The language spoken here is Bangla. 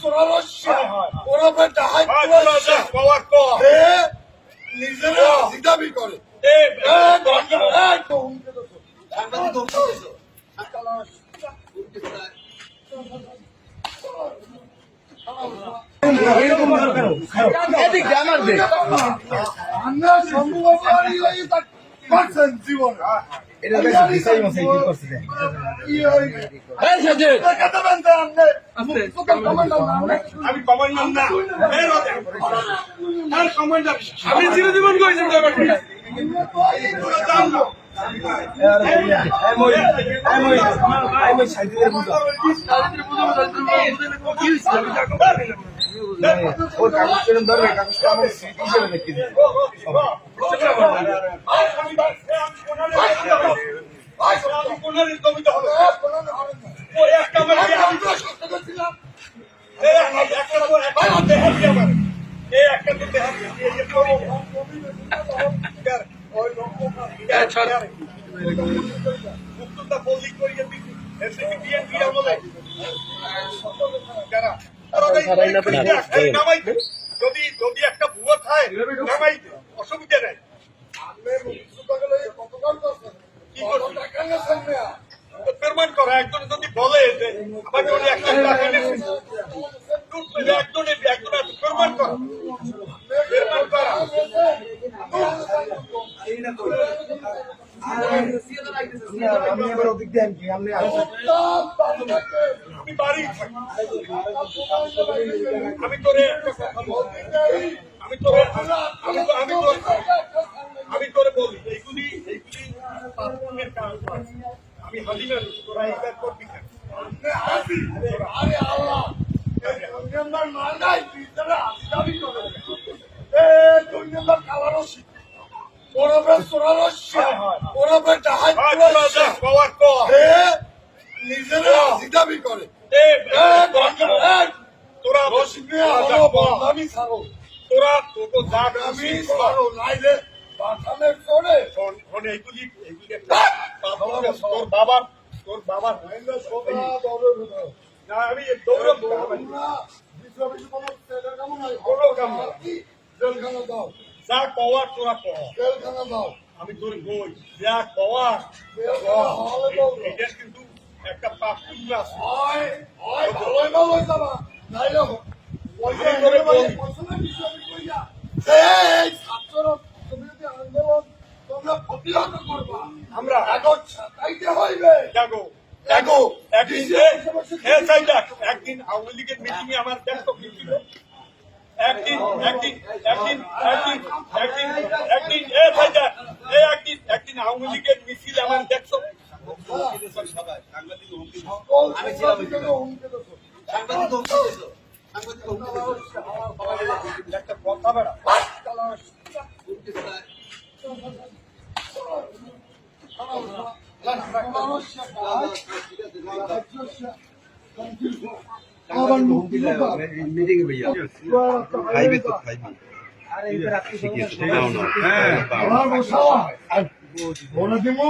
চোরারস্যা ডাহাই নিজের দাবি করে। আমরা সম্ভব করি ওই তার করছেন জীবন। এটা বেশ বিষয় মশাই কি করছে দেন কি ওই দেখা দেবেন আপনি আমি কমান্ডার না এই রাজা। আর কমান্ডার আমি চিরজীবন করেছি ব্যাপারটা আমি ওর কাগজ ধরবে কাগজটা আমার স্মৃতি হিসেবে লিখে দিবে। যদি যদি একটা ভুয়া খায় পেমেন্ট করা একজন যদি বলে যে আমাকে উনি এক লাখ আমি বাড়ি আমি তোরে আমি তোরে নিজের হাসি দাবি করে। তোরা রসিকে হলো ছাড়ো তোরা তোকে আমি ছাড়ো নাইলে বাথানে চড়ে শোন, তোর বাবা তোর বাবা নাইলে সোনা দরে ভিতরে না আমি দৌড়ে তোমরা বিশ্ববিদ্যালয় কোনো হয়? কাম না। জেলখানা দাও। যা কওয়ার তোরা কর জেলখানা দাও। আমি তোর বই যা কওয়ার এটা কিন্তু একটা পাপ পুণ্য আছে হয় হয় ভালোই ভালোই যাবা। নাইলে পয়সা মানে পয়সা না বিশ্ববিদ্যালয় এই ছাত্র তুমি আন্দোলন তোমরা প্রতিহত আমরা এখন হইবে। জাগো। দেখো একদিন এ সাইডা একদিন আওয়ামী লীগের মিটিংয়ে আমার ব্যস্ত ছিল? একদিন একদিন একদিন একদিন একদিন একদিন এ সাইডা এ একদিন একদিন আওয়ামী লীগের মিছিল আমার দেখছ। একটা কথা বেড়া ধমকি দিয়েছ। মিটিং এ ভাইয়া খাইবে তো খাইবে শিখিয়েছে নাও নাও হ্যাঁ বলে দিমু